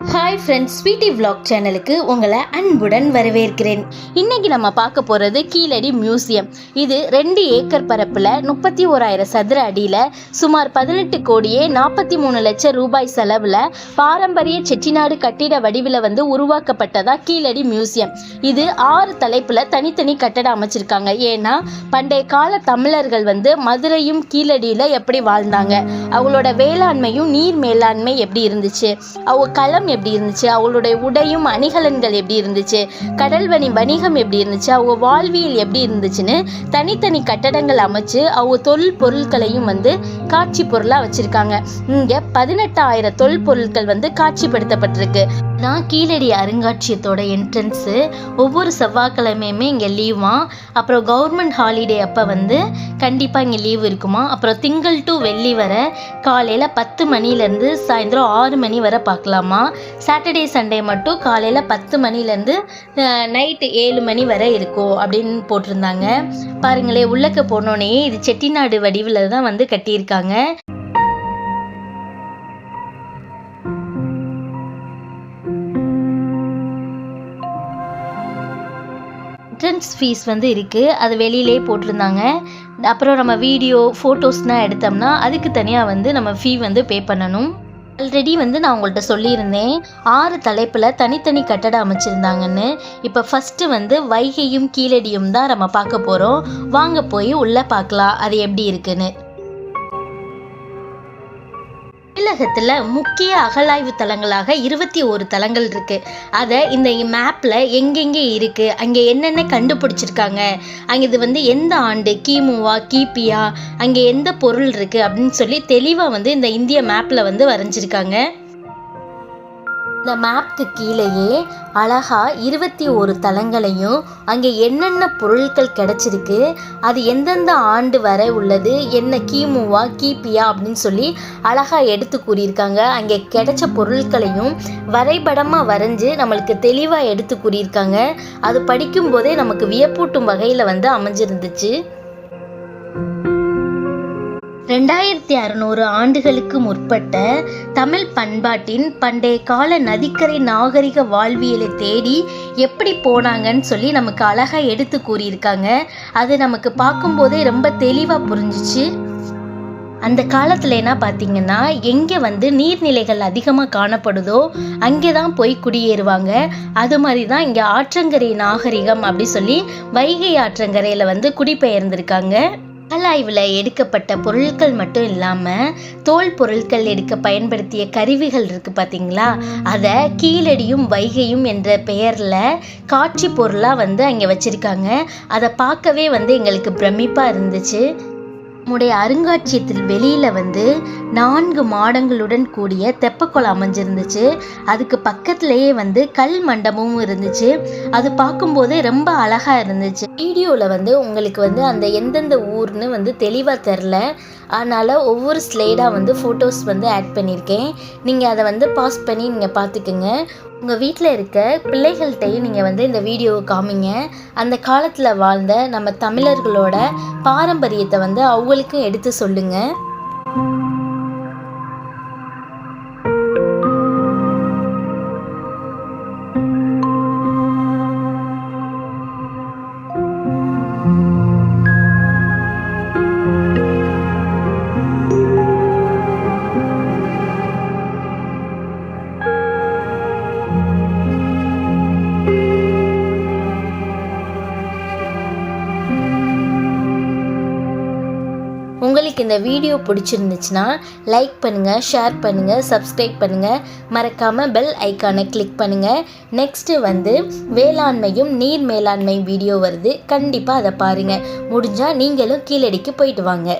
Hi friends sweetie vlog சேனலுக்கு உங்களை அன்புடன் வரவேற்கிறேன். இன்னைக்கு நம்ம பார்க்க போகிறது கீழடி மியூசியம் இது ரெண்டு ஏக்கர் பரப்பில் முப்பத்தி ஓராயிரம் சதுர அடியில் சுமார் பதினெட்டு கோடியே நாற்பத்தி மூணு லட்சம் ரூபாய் செலவில் பாரம்பரிய செட்டிநாடு கட்டிட வடிவில் வந்து உருவாக்கப்பட்டதா கீழடி மியூசியம் இது ஆறு தலைப்பில் தனித்தனி கட்டடம் அமைச்சிருக்காங்க. ஏன்னா பண்டைய கால தமிழர்கள் வந்து மதுரையும் கீழடியில் எப்படி வாழ்ந்தாங்க? அவங்களோட வேளாண்மையும் நீர் மேலாண்மை எப்படி இருந்துச்சு? அவங்க களம் எப்படி இருந்துச்சு? அவங்களுடைய உடையும் அணிகலன்கள் எப்படி இருந்துச்சு? கடல் வணி வணிகம் எப்படி இருந்துச்சு? அவங்க வாழ்வியல் எப்படி இருந்துச்சுன்னு தனித்தனி கட்டடங்கள் அமைச்சு அவங்க தொல் பொருட்களையும் வந்து காட்சி பொருளாக வச்சிருக்காங்க. இங்கே பதினெட்டாயிரம் தொல் பொருட்கள் வந்து காட்சிப்படுத்தப்பட்டிருக்கு. நான் கீழடி அருங்காட்சியத்தோட என்ட்ரன்ஸு ஒவ்வொரு செவ்வாய்க்கிழமையுமே இங்கே லீவாம் அப்புறம் கவர்மெண்ட் ஹாலிடே அப்போ வந்து கண்டிப்பாக இங்கே லீவ் இருக்குமா. அப்புறம் திங்கள் டு வெள்ளி வர காலையில் பத்து மணிலேருந்து சாயந்தரம் ஆறு மணி வரை பார்க்கலாமா. சாட்டர்டே சண்டே மட்டும் காலையில் பத்து மணிலேருந்து நைட்டு ஏழு மணி வரை இருக்கும் அப்படின்னு போட்டிருந்தாங்க. பாருங்களே உள்ளக்க போனோடனே இது செட்டிநாடு வடிவில் தான் வந்து கட்டியிருக்காங்க. என்ட்ரன்ஸ் ஃபீஸ் வந்து இருக்குது அது வெளியிலே போட்டிருந்தாங்க. அப்புறம் நம்ம வீடியோ ஃபோட்டோஸ்னால் எடுத்தோம்னா அதுக்கு தனியாக வந்து நம்ம ஃபீ வந்து பே பண்ணணும். ஆல்ரெடி வந்து நான் உங்கள்கிட்ட சொல்லியிருந்தேன். ஆறு தலைப்பில் தனித்தனி கட்டடம் அமைச்சிருந்தாங்கன்னு. இப்போ ஃபஸ்ட்டு வந்து வைகையும் கீழடியும் தான் நம்ம பார்க்க போகிறோம் வாங்க போய் உள்ளே பார்க்கலாம். அது எப்படி இருக்குன்னு. தமிழகத்தில் முக்கிய அகழாய்வு தலங்களாக இருபத்தி ஒரு தலங்கள் இருக்குது அதை இந்த மேப்பில் எங்கெங்கே இருக்குது அங்கே என்னென்ன கண்டுபிடிச்சிருக்காங்க? அங்கே இது வந்து எந்த ஆண்டு? கிமுவா கிபியா? அங்கே எந்த பொருள் இருக்குது அப்படின்னு சொல்லி தெளிவாக வந்து இந்த இந்திய மேப்பில் வந்து வரைஞ்சிருக்காங்க. இந்த மேப்க்கு கீழேயே அழகா இருபத்தி ஒரு தலங்களையும் அங்கே என்னென்ன பொருட்கள் கிடைச்சிருக்கு அது எந்தெந்த ஆண்டு வரை உள்ளது என்ன கிமுவா கிபியா அப்படின்னு சொல்லி அழகா எடுத்து கூறியிருக்காங்க. அங்கே கிடைச்ச பொருட்களையும் வரைபடமாக வரைஞ்சு நம்மளுக்கு தெளிவாக எடுத்து கூறியிருக்காங்க. அது படிக்கும்போதே நமக்கு வியப்பூட்டும் வகையில் வந்து அமைஞ்சிருந்துச்சு. ரெண்டாயிரத்தி அறுநூறு ஆண்டுகளுக்கு முற்பட்ட தமிழ் பண்பாட்டின் பண்டைய கால நதிக்கரை நாகரிக வாழ்வியலை தேடி எப்படி போனாங்கன்னு சொல்லி நமக்கு அழகாக எடுத்து கூறியிருக்காங்க. அது நமக்கு பார்க்கும்போதே ரொம்ப தெளிவாக புரிஞ்சிச்சு. அந்த காலத்தில் என்ன பார்த்தீங்கன்னா எங்கே வந்து நீர்நிலைகள் அதிகமாக காணப்படுதோ அங்கே தான் போய் குடியேறுவாங்க. அது மாதிரி தான் இங்கே ஆற்றங்கரை நாகரிகம் அப்படி சொல்லி வைகை ஆற்றங்கரையில் வந்து குடிபெயர்ந்திருக்காங்க. அகழாய்வில் எடுக்கப்பட்ட பொருட்கள் மட்டும் இல்லாமல் தோல் பொருட்கள் எடுக்க பயன்படுத்திய கருவிகள் இருக்குது பார்த்தீங்களா அதை கீழடியும் வைகையும் என்ற பெயரில் காட்சி பொருளாக வந்து அங்கே வச்சுருக்காங்க. அதை பார்க்கவே வந்து எங்களுக்கு பிரமிப்பாக இருந்துச்சு. நம்முடைய அருங்காட்சியத்தில் வெளியில் வந்து நான்கு மாடங்களுடன் கூடிய தெப்பக்குளம் அமைஞ்சிருந்துச்சு. அதுக்கு பக்கத்துலேயே வந்து கல் மண்டபமும் இருந்துச்சு. அது பார்க்கும்போதே ரொம்ப அழகாக இருந்துச்சு. வீடியோவில் வந்து உங்களுக்கு வந்து அந்த எந்தெந்த ஊர்னு வந்து தெளிவாக தெரில அதனால் ஒவ்வொரு ஸ்லைடாக வந்து ஃபோட்டோஸ் வந்து ஆட் பண்ணியிருக்கேன். நீங்கள் அதை வந்து பாஸ் பண்ணி நீங்கள் பார்த்துக்குங்க. உங்கள் வீட்டில் இருக்க பிள்ளைகள்கிட்டையும் நீங்கள் வந்து இந்த வீடியோவை காமிங்க. அந்த காலத்தில் வாழ்ந்த நம்ம தமிழர்களோட பாரம்பரியத்தை வந்து அவங்களுக்கும் எடுத்து சொல்லுங்கள் உங்களுக்கு இந்த வீடியோ பிடிச்சிருந்துச்சுன்னா லைக் பண்ணுங்கள் ஷேர் பண்ணுங்கள் சப்ஸ்கிரைப் பண்ணுங்கள் மறக்காமல் பெல் ஐக்கானை கிளிக் பண்ணுங்கள் நெக்ஸ்ட்டு வந்து வேளாண்மையும் நீர் மேலாண்மை வீடியோ வருது. கண்டிப்பாக அதை பாருங்கள் முடிஞ்சால் நீங்களும் கீழடிக்கு போயிட்டு வாங்க.